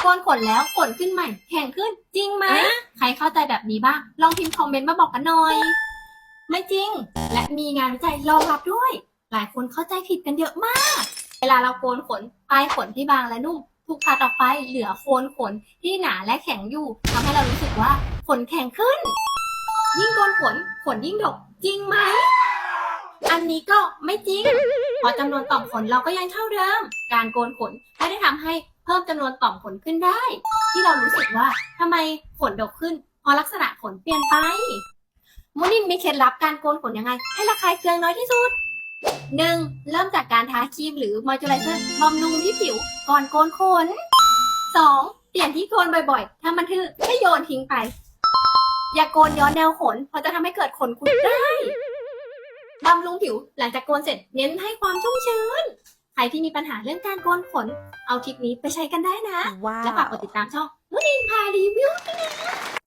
โกนขนแล้วขนขึ้นใหม่ แข็งขึ้น จริงไหม ใครเข้าใจแบบนี้บ้าง ลองพิมพ์คอมเมนต์มาบอกกันหน่อย ไม่จริง และมีงานวิจัยรองรับด้วย หลายคนเข้าใจผิดกันเยอะมาก เวลาเราโกนขนปลายขนที่บางและนุ่มถูกตัดออกไปเหลือโคนขนที่หนาและแข็งอยู่ทำให้เรารู้สึกว่าขนแข็งขึ้น ยิ่งโกนขนขนยิ่งดกจริงไหม อันนี้ก็ไม่จริง เพราะจำนวนต่อมขนเราก็ยังเท่าเดิม การโกนขนไม่ได้ทำให้เพิ่มจำนวนต่อมขนขึ้นได้ ที่เรารู้สึกว่าทำไมขนดกขึ้นเพราะลักษณะขนเปลี่ยนไปมูนินมีเคล็ดลับการโกนขนยังไง ให้ระคายเคืองน้อยที่สุดหนึ่งเริ่มจากการทาครีมหรือมอยเจอไรเซอร์บำรุงที่ผิวก่อนโกนขนสองเปลี่ยนที่โกนบ่อยๆ ถ้ามันทื่อให้โยนทิ้งไป อย่าโกนย้อนแนวขนเพราะจะทำให้เกิดขนคุดได้ บำรุงผิวหลังจากโกนเสร็จเน้นให้ความชุ่มชื้น ใครที่มีปัญหาเรื่องการโกนขน เอาทริคนี้ไปใช้กันได้นะและฝากกดติดตามช่องมุนินพารีวิวด้วยนะ